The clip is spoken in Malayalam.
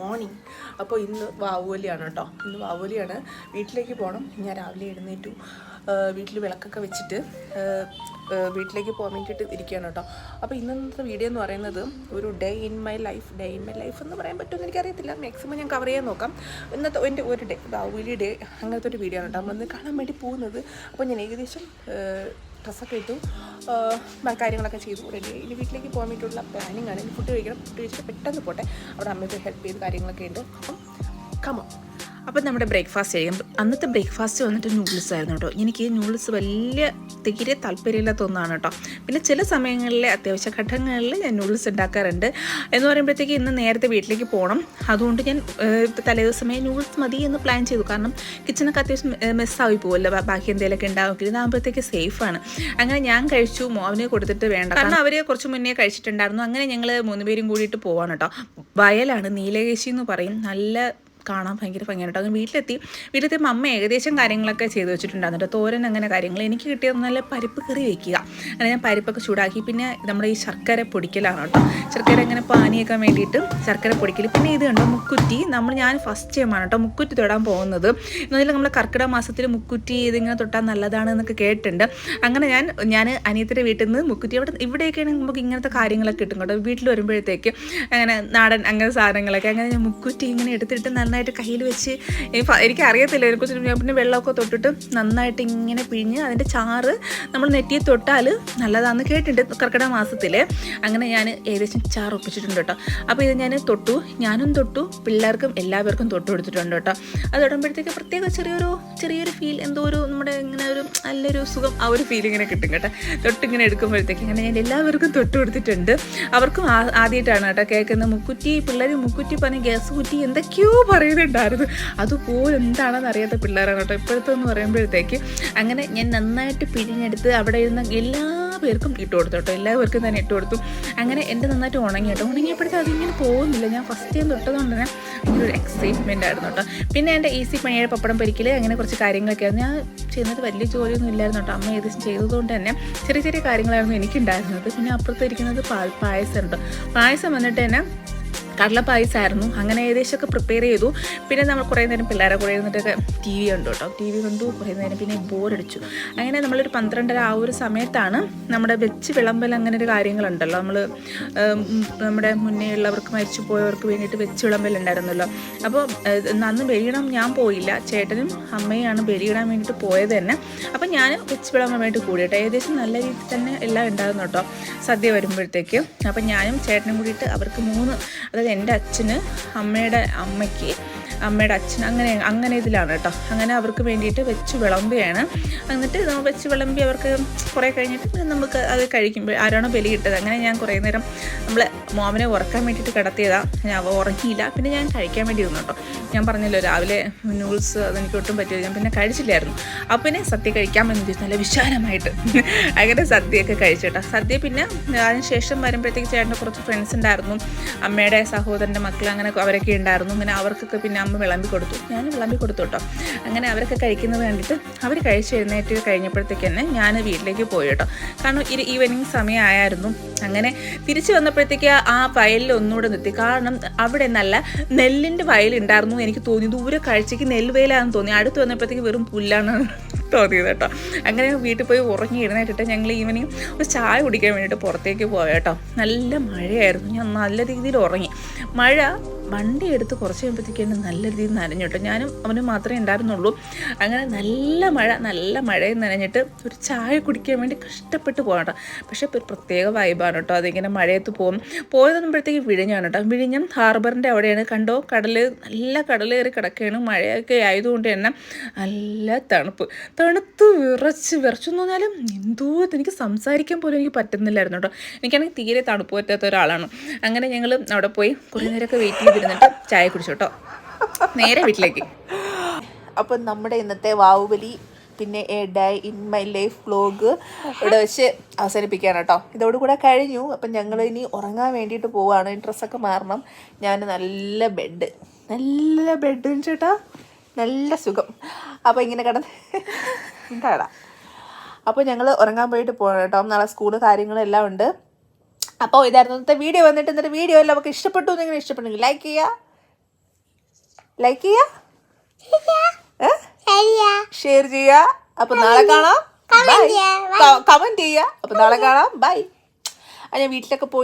മോർണിംഗ്. അപ്പോൾ ഇന്ന് വാവുവലിയാണ് കേട്ടോ. ഇന്ന് വാവുവലിയാണ് വീട്ടിലേക്ക് പോകണം. ഞാൻ രാവിലെ എഴുന്നേറ്റു. വീട്ടിൽ വിളക്കൊക്കെ വെച്ചിട്ട് വീട്ടിലേക്ക് പോകാൻ വേണ്ടിയിട്ട് ഇരിക്കുകയാണ് കേട്ടോ. അപ്പോൾ ഇന്നത്തെ വീഡിയോ എന്ന് പറയുന്നത് ഒരു day in my life day in my life എന്ന് പറയാൻ പറ്റുമെന്ന് എനിക്കറിയത്തില്ല. മാക്സിമം ഞാൻ കവർ ചെയ്യാൻ നോക്കാം. ഇന്നത്തെ എന്റെ ഒരു ഡേ ബാഹുബലി ഡേ അങ്ങനത്തെ ഒരു വീഡിയോ ആണ് കേട്ടോ. നമ്മളിന്ന് കാണാൻ വേണ്ടി പോകുന്നത്. അപ്പോൾ ഞാൻ ഏകദേശം ഡ്രസ്സൊക്കെ ഇട്ടു. കാര്യങ്ങളൊക്കെ ചെയ്തു. റെഡി ഇനി വീട്ടിലേക്ക് പോകാൻ വേണ്ടിയിട്ടുള്ള പ്ലാനിങ് ആണ്. ഇനി ഫുഡ് കഴിക്കണം. ഫുഡ് കഴിച്ചിട്ട് പെട്ടെന്ന് പോട്ടെ. അവിടെ അമ്മയ്ക്ക് ഹെൽപ്പ് ചെയ്ത് കാര്യങ്ങളൊക്കെ ഉണ്ട്. അപ്പം കമോ അപ്പം നമ്മുടെ ബ്രേക്ക്ഫാസ്റ്റ് ചെയ്യും അന്നത്തെ ബ്രേക്ക്ഫാസ്റ്റ് വന്നിട്ട് നൂഡിൽസ് ആയിരുന്നു കേട്ടോ. എനിക്ക് നൂഡിൽസ് വലിയ തീരെ താല്പര്യമില്ലാത്ത ഒന്നാണ് കേട്ടോ. പിന്നെ ചില സമയങ്ങളിൽ അത്യാവശ്യ ഘട്ടങ്ങളിൽ ഞാൻ നൂഡിൽസ് ഉണ്ടാക്കാറുണ്ട്. എന്ന് പറയുമ്പോഴത്തേക്ക് ഇന്ന് നേരത്തെ വീട്ടിലേക്ക് പോകണം അതുകൊണ്ട് ഞാൻ തലേദിവസമേ നൂഡിൽസ് മതി എന്ന് പ്ലാൻ ചെയ്തു. കാരണം കിച്ചണൊക്കെ അത്യാവശ്യം മെസ്സായി പോകുമല്ലോ ബാക്കി എന്തെങ്കിലുമൊക്കെ ഉണ്ടാവും. ഇതാകുമ്പോഴത്തേക്ക് സേഫാണ് അങ്ങനെ ഞാൻ കഴിച്ചു. മോവിനെ കൊടുത്തിട്ട് വേണ്ട. കാരണം അവർ കുറച്ച് മുന്നേ കഴിച്ചിട്ടുണ്ടായിരുന്നു. അങ്ങനെ ഞങ്ങൾ മൂന്ന് പേരും കൂടിയിട്ട് പോവാണ് കേട്ടോ. വയലാണ് നീലകേശി എന്ന് പറയും. നല്ല കാണാൻ ഭയങ്കര ഭംഗിയായിട്ട് അങ്ങനെ വീട്ടിലെത്തി വീട്ടിലെത്തിയപ്പോൾ അമ്മ ഏകദേശം കാര്യങ്ങളൊക്കെ ചെയ്ത് വെച്ചിട്ടുണ്ടായിരുന്നു തോരൻ അങ്ങനെ കാര്യങ്ങൾ. എനിക്ക് കിട്ടിയത് നല്ല പരിപ്പ് കറി വെക്കുക. അങ്ങനെ ഞാൻ പരിപ്പൊക്കെ ചൂടാക്കി. പിന്നെ നമ്മുടെ ഈ ശർക്കര പൊടിക്കലാണ് കേട്ടോ. ശർക്കര ഇങ്ങനെ പാനിയൊക്കെ വേണ്ടിയിട്ട് ശർക്കര പൊടിക്കൽ പിന്നെ ഇത് കണ്ടോ മുക്കുറ്റി. നമ്മൾ ഞാൻ ഫസ്റ്റ് ടൈമാണ് കേട്ടോ മുക്കുറ്റി തൊടാൻ പോകുന്നത്. എന്നുവെച്ചാൽ നമ്മൾ കർക്കിടക മാസത്തിൽ മുക്കുറ്റി ഇതിങ്ങനെ തൊട്ടാൽ നല്ലതാണ് എന്നൊക്കെ കേട്ടിട്ടുണ്ട്. അങ്ങനെ ഞാൻ ഞാൻ അനിയത്തിന്റെ വീട്ടിൽ നിന്ന് മുക്കുറ്റി അവിടെ ഇവിടെയൊക്കെയാണ് നമുക്ക് ഇങ്ങനത്തെ കാര്യങ്ങളൊക്കെ കിട്ടും കേട്ടോ. വീട്ടിൽ വരുമ്പോഴത്തേക്ക് അങ്ങനെ നാടൻ അങ്ങനെ സാധനങ്ങളൊക്കെ. അങ്ങനെ മുക്കുറ്റി ഇങ്ങനെ എടുത്തിട്ട് നന്നായിട്ട് കയ്യിൽ വെച്ച് എനിക്ക് അറിയത്തില്ല ഇതിനെക്കുറിച്ച് ഞാൻ പിന്നെ വെള്ളമൊക്കെ തൊട്ടിട്ട് നന്നായിട്ട് ഇങ്ങനെ പിഴിഞ്ഞ് അതിന്റെ ചാറ് നമ്മൾ നെറ്റിയെ തൊട്ടാൽ നല്ലതാണെന്ന് കേട്ടിട്ടുണ്ട് കർക്കിടക മാസത്തിൽ അങ്ങനെ ഞാൻ ഏകദേശം ചാറ് ഒപ്പിച്ചിട്ടുണ്ട് കേട്ടോ. അപ്പോൾ ഇത് ഞാൻ തൊട്ടു. ഞാനും തൊട്ടു. പിള്ളേർക്കും എല്ലാവർക്കും തൊട്ട് കൊടുത്തിട്ടുണ്ട് കേട്ടോ. അത് തൊടുമ്പോഴത്തേക്ക് പ്രത്യേക ചെറിയൊരു ചെറിയൊരു ഫീൽ എന്തോ ഒരു നമ്മുടെ ഇങ്ങനെ ഒരു നല്ലൊരു സുഖം ആ ഒരു ഫീൽ ഇങ്ങനെ കിട്ടും കേട്ടോ. തൊട്ടിങ്ങനെ എടുക്കുമ്പോഴത്തേക്ക് അങ്ങനെ ഞാൻ എല്ലാവർക്കും തൊട്ട് കൊടുത്തിട്ടുണ്ട്. അവർക്കും ആദ്യമായിട്ടാണ് കേട്ടോ കേൾക്കുന്നത്. മുക്കുറ്റി പിള്ളേർ മുക്കുറ്റി പറഞ്ഞ് ഗ്യാസ് കുറ്റി എന്തൊക്കെയോ പറയുന്നുണ്ടായിരുന്നു. അതുപോലെ എന്താണെന്ന് അറിയാത്ത പിള്ളേരാണ് കേട്ടോ. ഇപ്പോഴത്തെ എന്ന് പറയുമ്പോഴത്തേക്ക് അങ്ങനെ ഞാൻ നന്നായിട്ട് പിഴിഞ്ഞെടുത്ത് അവിടെ ഇരുന്ന എല്ലാ പേർക്കും ഇട്ട് കൊടുത്തു കേട്ടോ. എല്ലാവർക്കും തന്നെ ഇട്ട് കൊടുത്തു. അങ്ങനെ എന്റെ നന്നായിട്ട് ഉണങ്ങി കേട്ടോ. ഉണങ്ങിയപ്പോഴത്തെ അതിങ്ങനെ പോകുന്നില്ല. ഞാൻ ഫസ്റ്റ് ടൈം തൊട്ടതുകൊണ്ട് തന്നെ ഒരു എക്സൈറ്റ്മെന്റ് ആയിരുന്നു കേട്ടോ. പിന്നെ എന്റെ ഈസി പണിയുടെ പപ്പടം പൊരിക്കൽ അങ്ങനെ കുറച്ച് കാര്യങ്ങളൊക്കെ ആയിരുന്നു. ഞാൻ ചെയ്യുന്നത് വലിയ ജോലിയൊന്നും ഇല്ലായിരുന്നു കേട്ടോ. അമ്മ ഏകദേശം ചെയ്തതുകൊണ്ട് തന്നെ ചെറിയ ചെറിയ കാര്യങ്ങളായിരുന്നു എനിക്കുണ്ടായിരുന്നത്. പിന്നെ അപ്പുറത്ത് ഇരിക്കുന്നത് പാൽ പായസം കേട്ടോ പായസം വന്നിട്ട് തന്നെ കടല പായസമായിരുന്നു അങ്ങനെ ഏകദേശമൊക്കെ പ്രിപ്പയർ ചെയ്തു. പിന്നെ നമ്മൾ കുറേ നേരം പിള്ളേരെ കൂടെ ഇരുന്നിട്ടൊക്കെ ടി വി കണ്ടു കേട്ടോ. ടി വി കണ്ടു കുറേ നേരം പിന്നെ ബോറടിച്ചു. അങ്ങനെ നമ്മളൊരു പന്ത്രണ്ടര ആ ഒരു സമയത്താണ് നമ്മുടെ വെച്ച് വിളമ്പൽ അങ്ങനെ ഒരു കാര്യങ്ങളുണ്ടല്ലോ. നമ്മൾ നമ്മുടെ മുന്നേ ഉള്ളവർക്ക് മരിച്ചു പോയവർക്ക് വേണ്ടിയിട്ട് വെച്ച് വിളമ്പൽ ഉണ്ടായിരുന്നല്ലോ. അപ്പോൾ അന്ന് ബലിയിടാൻ ഞാൻ പോയില്ല. ചേട്ടനും അമ്മയാണ് ബലിയിടാൻ വേണ്ടിയിട്ട് പോയത് തന്നെ. അപ്പം ഞാൻ വെച്ച് വിളമ്പാൻ വേണ്ടി കൂടി കേട്ടോ. ഏകദേശം നല്ല രീതിയിൽ തന്നെ എല്ലാം ഉണ്ടായിരുന്നു കേട്ടോ. സദ്യ വരുമ്പോഴത്തേക്ക്. അപ്പം ഞാനും ചേട്ടനും കൂടിയിട്ട് അവർക്ക് മൂന്ന് അതായത് എന്റെ അച്ഛന് അമ്മയുടെ അമ്മയ്ക്ക് അമ്മയുടെ അച്ഛൻ അങ്ങനെ അങ്ങനെ ഇതിലാണ് കേട്ടോ. അങ്ങനെ അവർക്ക് വേണ്ടിയിട്ട് വെച്ച് വിളമ്പുകയാണ്. എന്നിട്ട് നമ്മൾ വെച്ച് വിളമ്പി അവർക്ക് കുറേ കഴിഞ്ഞിട്ട് നമുക്ക് അത് കഴിക്കുമ്പോൾ ആരാണോ ബലി കിട്ടത് അങ്ങനെ ഞാൻ കുറേ നേരം നമ്മൾ മോമനെ ഉറക്കാൻ വേണ്ടിയിട്ട് കിടത്തിയതാണ് ഞാൻ ഉറങ്ങിയില്ല. പിന്നെ ഞാൻ കഴിക്കാൻ വേണ്ടി ഇരുന്നു കേട്ടോ. ഞാൻ പറഞ്ഞല്ലോ രാവിലെ നൂഡിൽസ് അതെനിക്ക് ഒട്ടും പറ്റില്ല ഞാൻ പിന്നെ കഴിച്ചില്ലായിരുന്നു. അപ്പം പിന്നെ സദ്യ കഴിക്കാമെന്ന് ചോദിച്ചു നല്ല വിശാലമായിട്ട്. അങ്ങനെ സദ്യയൊക്കെ കഴിച്ചു കേട്ടോ. സദ്യ പിന്നെ അതിന് ശേഷം വരുമ്പോഴത്തേക്ക് ചേട്ടന്റെ കുറച്ച് ഫ്രണ്ട്സ് ഉണ്ടായിരുന്നു. അമ്മയുടെ സഹോദരന്റെ മക്കൾ അങ്ങനെ അവരൊക്കെ ഉണ്ടായിരുന്നു. അങ്ങനെ അവർക്കൊക്കെ പിന്നെ അമ്മ വിളമ്പി കൊടുത്തു. ഞാൻ വിളമ്പി കൊടുത്തു കേട്ടോ അങ്ങനെ അവരൊക്കെ കഴിക്കുന്നത് കണ്ടിട്ട് അവർ കഴിച്ച് എഴുന്നേറ്റ് കഴിഞ്ഞപ്പോഴത്തേക്ക് തന്നെ ഞാൻ വീട്ടിലേക്ക് പോയി കേട്ടോ കാരണം ഒരു ഈവനിങ് സമയമായിരുന്നു അങ്ങനെ തിരിച്ചു വന്നപ്പോഴത്തേക്ക് ആ വയലിൽ ഒന്നുകൂടെ നിർത്തി. കാരണം അവിടെ നല്ല നെല്ലിന്റെ വയലുണ്ടായിരുന്നു എനിക്ക് തോന്നി. ദൂരെ കാഴ്ചയ്ക്ക് നെൽവയലാണെന്ന് തോന്നി. അടുത്ത് വന്നപ്പോഴത്തേക്ക് വെറും പുല്ലാണ് തോന്നിയത് കേട്ടോ അങ്ങനെ വീട്ടിൽ പോയി ഉറങ്ങി എഴുന്നേറ്റിട്ട് ഞങ്ങൾ ഈവനിങ് ഒരു ചായ കുടിക്കാൻ വേണ്ടിയിട്ട് പുറത്തേക്ക് പോയ കേട്ടോ നല്ല മഴയായിരുന്നു. ഞാൻ നല്ല രീതിയിൽ ഉറങ്ങി. മഴ വണ്ടി എടുത്ത് കുറച്ച് കഴിയുമ്പോഴത്തേക്കാണ് നല്ല രീതിയിൽ നനഞ്ഞിട്ടോ ഞാനും അവനും മാത്രമേ ഉണ്ടായിരുന്നുള്ളൂ. അങ്ങനെ നല്ല മഴ നല്ല മഴയും നനഞ്ഞിട്ട് ഒരു ചായ കുടിക്കാൻ വേണ്ടി കഷ്ടപ്പെട്ട് പോകണം പക്ഷേ ഒരു പ്രത്യേക വൈബാണ് കേട്ടോ. അതിങ്ങനെ മഴയത്ത് പോകും. പോയതെന്നുമ്പോഴത്തേക്ക് വിഴിഞ്ഞാണ് കേട്ടോ. വിഴിഞ്ഞം ഹാർബറിന്റെ അവിടെയാണ്. കണ്ടോ? കടൽ നല്ല കടലേറി കിടക്കുകയാണ്. മഴയൊക്കെ ആയതുകൊണ്ട് തന്നെ നല്ല തണുപ്പ്. തണുത്ത് വിറച്ച് വിറച്ചു എന്ന് പറഞ്ഞാലും എന്തോ എനിക്ക് സംസാരിക്കാൻ പോലും എനിക്ക് പറ്റുന്നില്ലായിരുന്നു കേട്ടോ. എനിക്കാണെങ്കിൽ തീരെ തണുപ്പ് പറ്റാത്ത ഒരാളാണ്. അങ്ങനെ ഞങ്ങൾ അവിടെ പോയി കുറേ നേരമൊക്കെ വെയിറ്റ് ചെയ്തിരുന്നിട്ട് ചായ കുടിച്ചോട്ടോ നേരെ വീട്ടിലേക്ക്. അപ്പം നമ്മുടെ ഇന്നത്തെ വാവുബലി പിന്നെ a day in my life vlog ഇവിടെ വെച്ച് അവസാനിപ്പിക്കുകയാണ് കേട്ടോ ഇതോടുകൂടെ കഴിഞ്ഞു. അപ്പം ഞങ്ങൾ ഇനി ഉറങ്ങാൻ വേണ്ടിയിട്ട് പോവുകയാണ് ഡ്രസ്സൊക്കെ മാറണം. ഞാൻ നല്ല ബെഡ് നല്ല ബെഡ് ചേട്ടാ നല്ല സുഖം. അപ്പോൾ ഇങ്ങനെ കിടന്ന് എന്താടാ. അപ്പോൾ ഞങ്ങൾ ഉറങ്ങാൻ പോയിട്ട് പോകണം കേട്ടോ നാളെ സ്കൂൾ കാര്യങ്ങളെല്ലാം ഉണ്ട്. അപ്പോൾ ഇതായിരുന്നു ഇന്നത്തെ വീഡിയോ വന്നിട്ട് ഇന്നത്തെ വീഡിയോ എല്ലാം നമുക്ക് ഇഷ്ടപ്പെട്ടു നിങ്ങൾ ഇഷ്ടപ്പെട്ടെങ്കിൽ ലൈക്ക് ചെയ്യുക ലൈക്ക് ചെയ്യാ? ഷെയർ ചെയ്യാ. അപ്പൊ നാളെ കാണാം. കമന്റ് ചെയ്യാ. അപ്പൊ നാളെ കാണാം. ബൈ ഞാൻ വീട്ടിലൊക്കെ പോയി